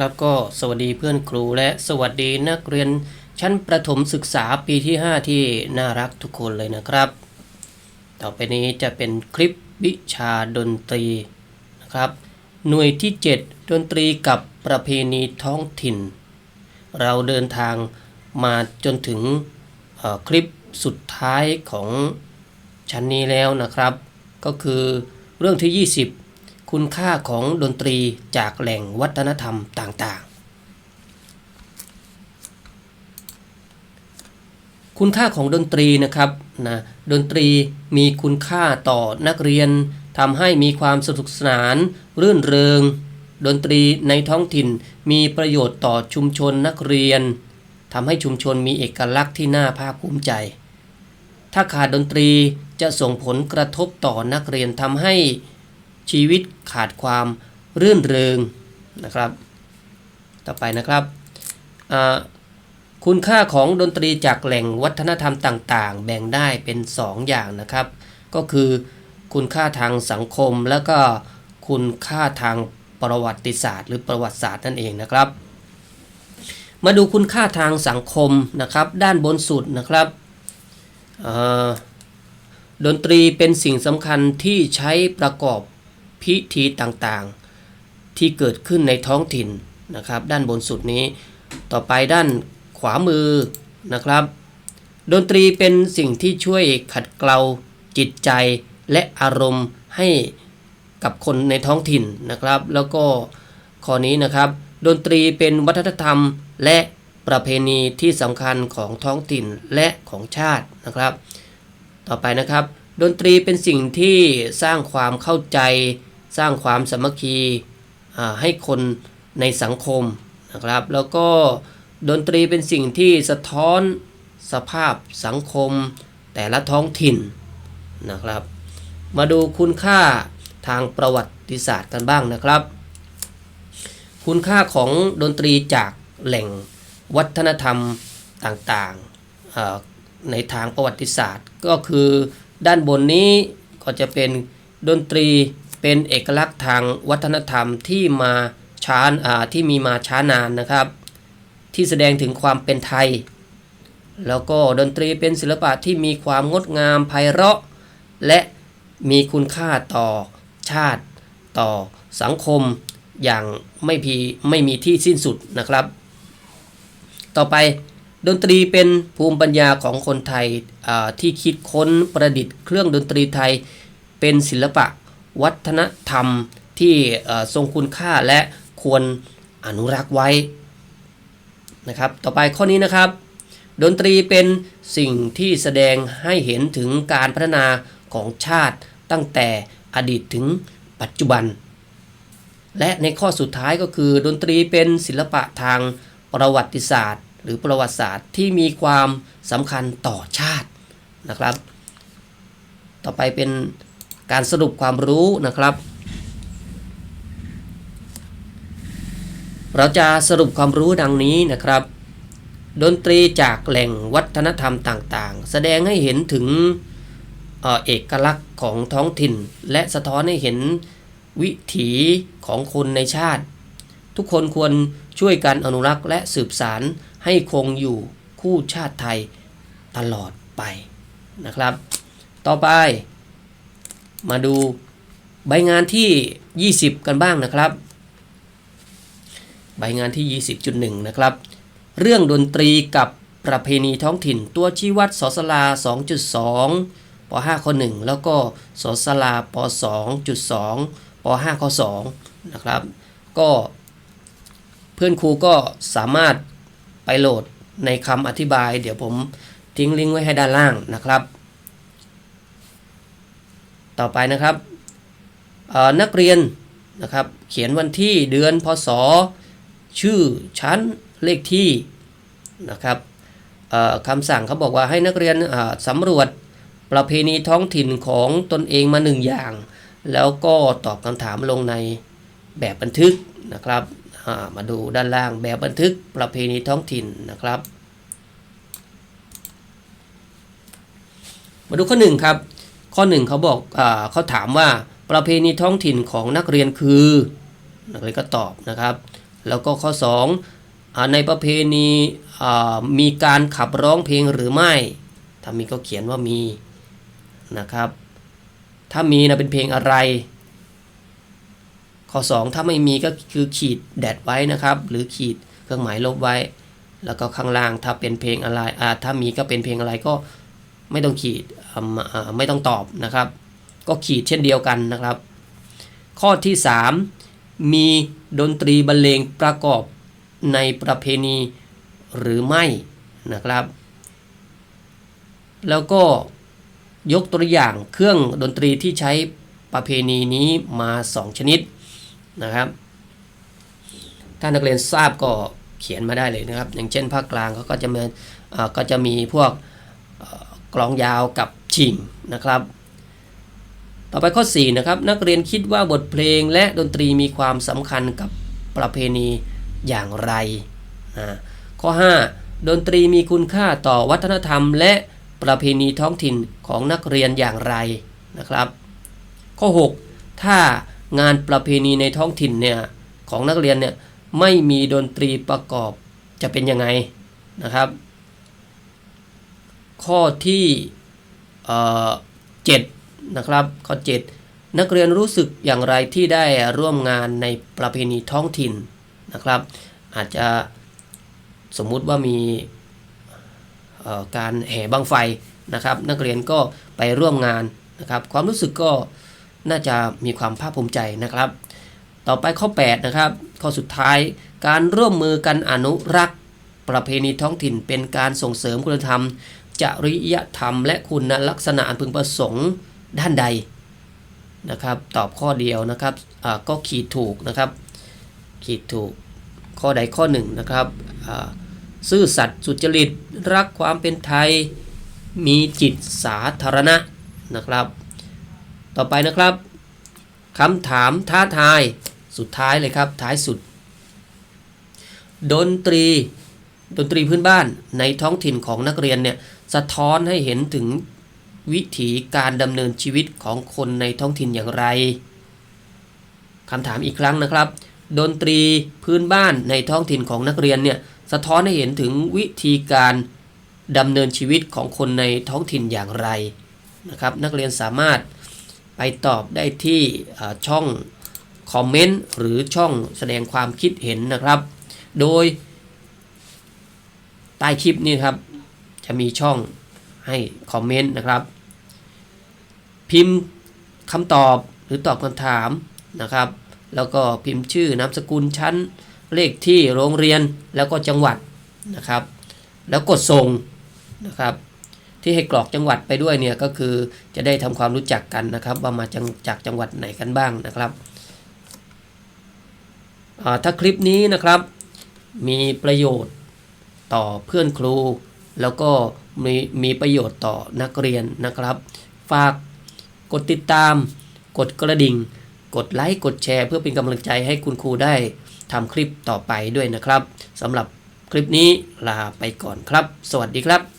ครับก็สวัสดีเพื่อนครูและสวัสดีนักเรียนชั้นประถมศึกษาปีที่ 5 ที่น่ารักทุกคนเลยนะครับ ต่อไปนี้จะเป็นคลิปวิชาดนตรีนะครับ หน่วยที่ 7 ดนตรีกับประเพณีท้องถิ่น เราเดินทางมาจนถึงคลิปสุดท้ายของชั้นนี้แล้วนะครับ ก็คือเรื่องที่ 20 คุณค่าของดนตรีจากแหล่งวัฒนธรรมต่างๆ คุณค่าของดนตรีนะครับนะดนตรีมีคุณค่าต่อนักเรียนทำให้มีความสนุกสนาน รื่นเริง ดนตรีในท้องถิ่นมีประโยชน์ต่อชุมชนนักเรียนทำให้ชุมชนมีเอกลักษณ์ที่น่าภาคภูมิใจ ถ้าขาดดนตรีจะส่งผลกระทบต่อนักเรียนทำให้ ชีวิตขาดความรื่นเริงนะครับ ต่อไปนะครับ คุณค่าของดนตรีจากแหล่งวัฒนธรรมต่าง ๆ แบ่งได้เป็น 2 อย่างนะครับ ก็คือคุณค่าทางสังคมแล้วก็คุณค่าทางประวัติศาสตร์ หรือประวัติศาสตร์นั่นเองนะครับ มาดูคุณค่าทางสังคมนะครับ ด้านบนสุดนะครับดนตรีเป็นสิ่งสำคัญที่ใช้ประกอบ พิธีต่างๆ ที่เกิดขึ้นในท้องถิ่นนะครับ ด้านบนสุดนี้ ต่อไปด้านขวามือนะครับ ดนตรีเป็นสิ่งที่ช่วยขัดเกลาจิตใจและอารมณ์ให้กับคนในท้องถิ่นนะครับ แล้วก็ข้อนี้นะครับ ดนตรีเป็นวัฒนธรรมและประเพณีที่สำคัญของท้องถิ่นและของชาตินะครับ ต่อไปนะครับ ดนตรีเป็นสิ่งที่สร้างความเข้าใจ สร้างความสามัคคีให้คนในสังคมนะครับ แล้วก็ดนตรีเป็นสิ่งที่สะท้อนสภาพสังคมแต่ละท้องถิ่นนะครับ มาดูคุณค่าทางประวัติศาสตร์กันบ้างนะครับ คุณค่าของดนตรีจากแหล่งวัฒนธรรมต่างๆในทางประวัติศาสตร์ ก็คือด้านบนนี้ก็จะเป็นดนตรี เป็นเอกลักษณ์ทางวัฒนธรรมที่มาช้าอ่าที่มีมาช้านานนะครับ ที่แสดงถึงความเป็นไทย แล้วก็ดนตรีเป็นศิลปะที่มีความงดงามไพเราะ และมีคุณค่าต่อชาติต่อสังคมอย่างไม่พีไม่มีที่สิ้นสุดนะครับ ต่อไปดนตรีเป็นภูมิปัญญาของคนไทยที่คิดค้นประดิษฐ์เครื่องดนตรีไทยเป็นศิลปะ วัฒนธรรมที่ทรงคุณค่าและควรอนุรักษ์ไว้นะครับ ต่อไปข้อนี้นะครับ ดนตรีเป็นสิ่งที่แสดงให้เห็นถึงการพัฒนาของชาติตั้งแต่อดีตถึงปัจจุบัน และในข้อสุดท้ายก็คือ ดนตรีเป็นศิลปะทางประวัติศาสตร์ หรือประวัติศาสตร์ที่มีความสำคัญต่อชาตินะครับ ต่อไปเป็น การสรุปความรู้นะครับ เราจะสรุปความรู้ดังนี้นะครับ ดนตรีจากแหล่งวัฒนธรรมต่างๆ แสดงให้เห็นถึงเอกลักษณ์ของท้องถิ่น และสะท้อนให้เห็นวิถีของคนในชาติ ทุกคนควรช่วยกันอนุรักษ์และสืบสารให้คงอยู่คู่ชาติไทยตลอดไปนะครับ ต่อไป มาดูใบงานที่ 20 กันบ้างนะครับ ใบงานที่ 20.1 นะครับ เรื่องดนตรีกับประเพณีท้องถิ่นตัวชี้วัดสศลา 2.2ป5ข้อ1แล้วก็สศลาป 2.2ป5ข้อ2นะครับ ก็เพื่อนครูก็สามารถไปโหลดในคำอธิบาย เดี๋ยวผมทิ้งลิงก์ไว้ให้ด้านล่างนะครับ ต่อไปนะครับนักเรียนนะครับเขียนวันที่เดือนพศ ชื่อชั้นเลขที่นะครับคำสั่งเขาบอกว่าให้นักเรียนสำรวจประเพณีท้องถิ่นของตนเองมาหนึ่งอย่าง แล้วก็ตอบคำถามลงในแบบบันทึกนะครับมาดูด้านล่างแบบบันทึกประเพณีท้องถิ่นนะครับ มาดูข้อหนึ่งครับ ข้อหนึ่งเขาบอกอเขาถามว่าประเพณีท้องถิ่นของนักเรียนคือ นักเรียนก็ตอบนะครับ แล้วก็ข้อ2อในประเพณีมีการขับร้องเพลงหรือไม่ถ้ามีก็เขียนว่ามีนะครับ ถ้ามีนะเป็นเพลงอะไร ข้อ 2 ถ้าไม่มีก็คือขีดแดดไว้นะครับ หรือขีดเครื่องหมายลบไว้ แล้วก็ข้างล่างถ้าเป็นเพลงอะไรถ้ามีก็เป็นเพลงอะไรก็ ไม่ต้องขีดไม่ต้องตอบนะครับ ก็ขีดเช่นเดียวกันนะครับ ข้อที่ 3 มีดนตรีบรรเลงประกอบในประเพณีหรือไม่นะครับ แล้วก็ยกตัวอย่างเครื่องดนตรีที่ใช้ประเพณีนี้มา 2 ชนิดนะครับ ถ้านักเรียนทราบก็เขียนมาได้เลยนะครับ อย่างเช่นภาคกลางเขาก็จะมีก็จะมีพวก กลองยาวกับชิงนะครับ ต่อไปข้อ4นะครับนักเรียนคิดว่าบทเพลงและดนตรีมีความสำคัญกับประเพณีอย่างไรนะข้อ 5 ดนตรีมีคุณค่าต่อวัฒนธรรม และประเพณีท้องถิ่นของนักเรียนอย่างไรนะครับ ข้อ 6 ถ้างานประเพณีในท้องถิ่นเนี่ยของนักเรียนเนี่ยไม่มีดนตรีประกอบจะเป็นยังไงนะครับ ข้อที่เอ่อ7นะครับข้อ 7 นักเรียนรู้สึกอย่างไรที่ได้ร่วมงานในประเพณีท้องถิ่นนะครับ อาจจะสมมุติว่ามีการแห่บังไฟนะครับ นักเรียนก็ไปร่วมงานนะครับ ความรู้สึกก็น่าจะมีความภาคภูมิใจนะครับ ต่อไปข้อ8นะครับข้อสุดท้ายการร่วมมือกันอนุรักษ์ ประเพณีท้องถิ่นเป็นการส่งเสริมคุณธรรม จริยธรรม และคุณลักษณะอันพึงประสงค์ด้านใดนะครับตอบข้อเดียวนะครับก็ขีดถูกนะครับขีดถูกข้อใดข้อหนึ่งนะครับซื่อสัตย์สุจริตรักความเป็นไทยมีจิตสาธารณะนะครับ ต่อไปนะครับคำถามท้าทายสุดท้ายเลยครับท้ายสุด ดนตรีดนตรีพื้นบ้านในท้องถิ่นของนักเรียนเนี่ย สะท้อนให้เห็นถึงวิถีการดำเนินชีวิตของคนในท้องถิ่นอย่างไรคำถามอีกครั้งนะครับ ดนตรีพื้นบ้านในท้องถิ่นของนักเรียนเนี่ยสะท้อนให้เห็นถึงวิธีการดำเนินชีวิตของคนในท้องถิ่นอย่างไรนะครับ นักเรียนสามารถไปตอบได้ที่ช่องคอมเมนต์หรือช่องแสดงความคิดเห็นนะครับ โดยใต้คลิปนี้ครับ จะมีช่องให้คอมเมนต์นะครับ พิมพ์คำตอบหรือตอบคำถามนะครับ แล้วก็พิมพ์ชื่อนามสกุลชั้น เลขที่โรงเรียนแล้วก็จังหวัดนะครับ แล้วกดส่งนะครับ ที่ให้กรอกจังหวัดไปด้วยเนี่ยก็คือจะได้ทำความรู้จักกันนะครับ ว่ามาจากจากจังหวัดไหนกันบ้างนะครับถ้าคลิปนี้นะครับมีประโยชน์ต่อเพื่อนครู แล้วก็มีมีประโยชน์ต่อนักเรียนนะครับ ฝากกดติดตาม กดกระดิ่ง กดไลค์ กดแชร์ เพื่อเป็นกำลังใจให้คุณครูได้ทำคลิปต่อไปด้วยนะครับสำหรับคลิปนี้ลาไปก่อนครับ สวัสดีครับ